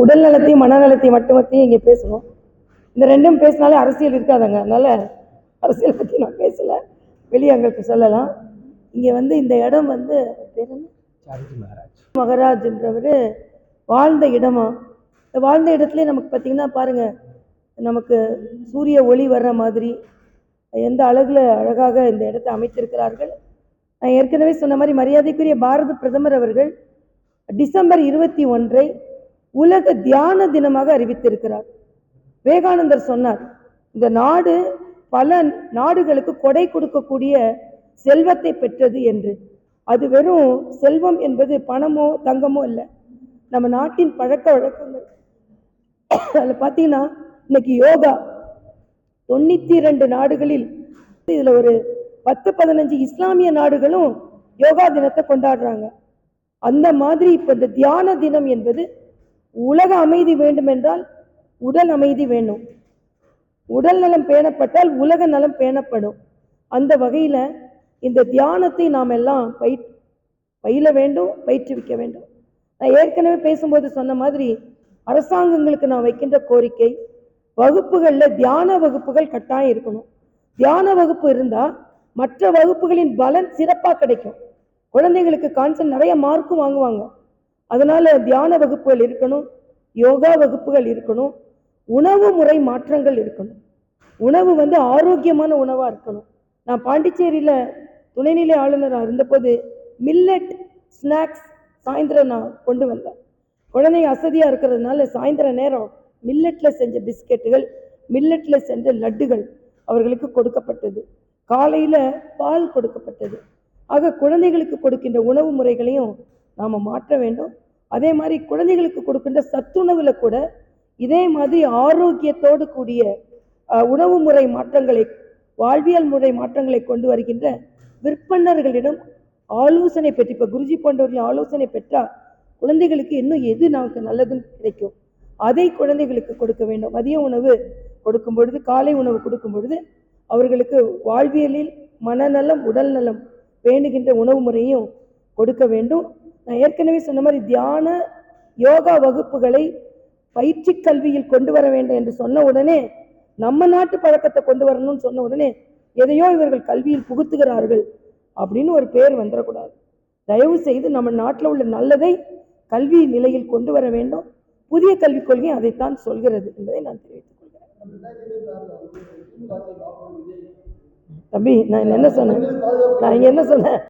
உடல் நலத்தையும் மனநலத்தையும் மட்டுமத்தையும் இங்கே பேசணும். இந்த ரெண்டும் பேசினாலே அரசியல் இருக்காதங்க. அதனால அரசியல் பற்றி நான் பேசலை. வெளியே எங்களுக்கு சொல்லலாம். இங்கே வந்து இந்த இடம் வந்து பேர் என்ன? மகராஜ்ன்றவர் வாழ்ந்த இடமா? இந்த வாழ்ந்த இடத்துல நமக்கு பார்த்திங்கன்னா பாருங்கள் நமக்கு சூரிய ஒளி வர்ற மாதிரி எந்த அழகில் அழகாக இந்த இடத்தை அமைத்திருக்கிறார்கள். நான் ஏற்கனவே சொன்ன மாதிரி மரியாதைக்குரிய பாரத பிரதமர் அவர்கள் டிசம்பர் இருபத்தி ஒன்றை உலக தியான தினமாக அறிவித்திருக்கிறார். விவேகானந்தர் சொன்னார் இந்த நாடு பல நாடுகளுக்கு கொடை கொடுக்கக்கூடிய செல்வத்தை பெற்றது என்று. அது வெறும் செல்வம் என்பது பணமோ தங்கமோ இல்லை. நம்ம நாட்டின் பழக்க வழக்கங்கள். அதில் பார்த்தீங்கன்னா இன்னைக்கு யோகா தொண்ணூற்றி ரெண்டு நாடுகளில் இதில் ஒரு பத்து பதினஞ்சு இஸ்லாமிய நாடுகளும் யோகா தினத்தை கொண்டாடுறாங்க. அந்த மாதிரி இப்போ இந்த தியான தினம் என்பது உலக அமைதி வேண்டுமென்றால் உடல் அமைதி வேண்டும். உடல் நலம் பேணப்பட்டால் உலக நலம் பேணப்படும். அந்த வகையில் இந்த தியானத்தை நாம் எல்லாம் பயிர் பயில வேண்டும் பயிற்றுவிக்க வேண்டும். நான் ஏற்கனவே பேசும்போது சொன்ன மாதிரி அரசாங்கங்களுக்கு நான் வைக்கின்ற கோரிக்கை வகுப்புகளில் தியான வகுப்புகள் கட்டாயம் இருக்கணும். தியான வகுப்பு இருந்தால் மற்ற வகுப்புகளின் பலன் சிறப்பாக கிடைக்கும். குழந்தைங்களுக்கு கான்சென்ட் நிறைய மார்க்கும் வாங்குவாங்க. அதனால் தியான வகுப்புகள் இருக்கணும் யோகா வகுப்புகள் இருக்கணும் உணவு முறை மாற்றங்கள் இருக்கணும். உணவு வந்து ஆரோக்கியமான உணவாக இருக்கணும். நான் பாண்டிச்சேரியில் துணைநிலை ஆளுநராக இருந்தபோது மில்லட் ஸ்நாக்ஸ் சாயந்தரம் நான் கொண்டு வந்தேன். குழந்தைங்க அசதியாக இருக்கிறதுனால சாயந்தர நேரம் மில்லட்டில் செஞ்ச பிஸ்கெட்டுகள் மில்லட்டில் செஞ்ச லட்டுகள் அவர்களுக்கு கொடுக்கப்பட்டது. காலையில் பால் கொடுக்கப்பட்டது. ஆக குழந்தைகளுக்கு கொடுக்கின்ற உணவு முறைகளையும் நாம் மாற்ற வேண்டும். அதே மாதிரி குழந்தைகளுக்கு கொடுக்கின்ற சத்துணவில் கூட இதே மாதிரி ஆரோக்கியத்தோடு கூடிய உணவு முறை மாற்றங்களை வாழ்வியல் முறை மாற்றங்களை கொண்டு வருகின்ற விற்பனர்களிடம் ஆலோசனை பெற்று இப்போ குருஜி போன்றவர்களின் ஆலோசனை பெற்றால் குழந்தைகளுக்கு இன்னும் எது நமக்கு நல்லதுன்னு கிடைக்கும்? அதை குழந்தைகளுக்கு கொடுக்க வேண்டும். மதிய உணவு கொடுக்கும் பொழுது காலை உணவு கொடுக்கும் பொழுது அவர்களுக்கு வாழ்வியலில் மனநலம் உடல் நலம் வேண்டுகின்ற உணவு முறையும் கொடுக்க வேண்டும். நான் ஏற்கனவே சொன்ன மாதிரி தியான யோகா வகுப்புகளை பயிற்சி கல்வியில் கொண்டு வர வேண்டும் என்று சொன்ன உடனே நம்ம நாட்டு பழக்கத்தை கொண்டு வரணும்னு சொன்ன உடனே எதையோ இவர்கள் கல்வியில் புகுத்துகிறார்கள் அப்படின்னு ஒரு பேர் வந்துடக்கூடாது தயவு செய்து நம்ம நாட்டில் உள்ள நல்லதை கல்வி நிலையில் கொண்டு வர வேண்டும். புதிய கல்விக் கொள்கை அதைத்தான் சொல்கிறது என்பதை நான் தெரிவித்துக் கொள்கிறேன். தம்பி நான் என்ன சொன்னேன்? நான் என்ன சொன்னேன்?